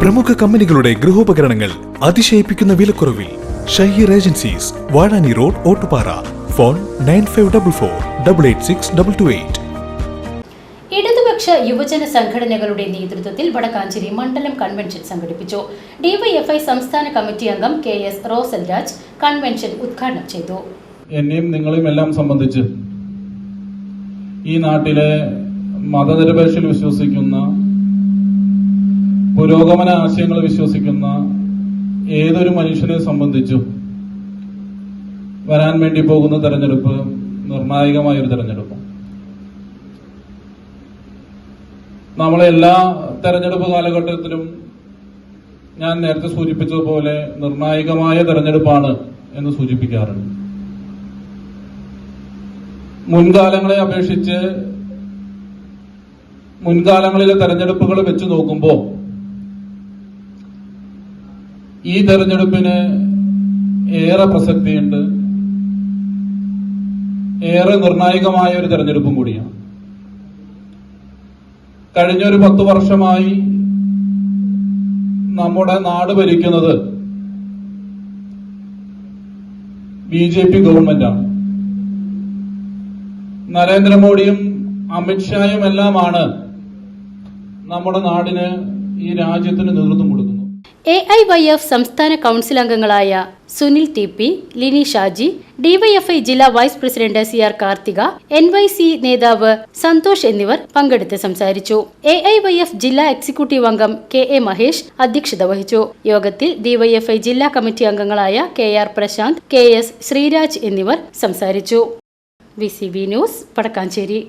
പ്രമുഖ കമ്പനികളുടെ ഗൃഹോപകരണങ്ങൾ അതിശയിപ്പിക്കുന്ന വിലക്കുറവിൽ Shaheer agencies Vazhani road Ottupara. Phone nine five double four double eight six double two eight. ഇടതുപക്ഷ യുവജന സംഘടനകളുടെ നേതൃത്വത്തിൽ വടക്കാഞ്ചേരി മണ്ഡലം കൺവെൻഷൻ സംഘടിപ്പിച്ചു. ഡിവൈഎഫ്ഐ സംസ്ഥാന കമ്മിറ്റി അംഗം K S Rosal Raj convention ഉദ്ഘാടനം ചെയ്തു. എന്നെയും നിങ്ങളെയും എല്ലാം സംബന്ധിച്ച് ഈ നാട്ടിലെ മതനിരപേക്ഷയിൽ വിശ്വസിക്കുന്ന പുരോഗമന ആശയങ്ങൾ വിശ്വസിക്കുന്ന ഏതൊരു മനുഷ്യനെ സംബന്ധിച്ചും വരാൻ വേണ്ടി പോകുന്ന തെരഞ്ഞെടുപ്പ് നിർണായകമായ ഒരു തെരഞ്ഞെടുപ്പ്. നമ്മളെ എല്ലാ തെരഞ്ഞെടുപ്പ് കാലഘട്ടത്തിലും ഞാൻ നേരത്തെ സൂചിപ്പിച്ചതുപോലെ നിർണായകമായ തെരഞ്ഞെടുപ്പാണ് എന്ന് സൂചിപ്പിക്കാറുണ്ട്. മുൻകാലങ്ങളെ അപേക്ഷിച്ച് മുൻകാലങ്ങളിലെ തെരഞ്ഞെടുപ്പുകൾ വെച്ച് നോക്കുമ്പോൾ ഈ തെരഞ്ഞെടുപ്പിന് ഏറെ പ്രസക്തിയുണ്ട്. ഏറെ നിർണായകമായ ഒരു തെരഞ്ഞെടുപ്പും കൂടിയാണ്. കഴിഞ്ഞ ഒരു പത്ത് വർഷമായി നമ്മുടെ നാട് ഭരിക്കുന്നത് ബി ജെ പി ഗവൺമെന്റാണ്. നരേന്ദ്രമോദിയും അമിത്ഷായും എല്ലാമാണ് നമ്മുടെ നാടിന് ഈ രാജ്യത്തിന് നേതൃത്വം കൊടുക്കുന്നത്. എ ഐ വൈ എഫ് സംസ്ഥാന കൗൺസിൽ അംഗങ്ങളായ Sunil T P Lini Shaji DYFI ജില്ലാ vice president C R Karthika N Y C നേതാവ് സന്തോഷ് എന്നിവർ പങ്കെടുത്ത് സംസാരിച്ചു. എ ഐ വൈ എഫ് ജില്ലാ എക്സിക്യൂട്ടീവ് അംഗം കെ എ മഹേഷ് അധ്യക്ഷത വഹിച്ചു. യോഗത്തിൽ ഡിവൈഎഫ്ഐ ജില്ലാ കമ്മിറ്റി അംഗങ്ങളായ K R Prashanth K S Sreeraj എന്നിവർ സംസാരിച്ചു. V C B news Vadakkanchery.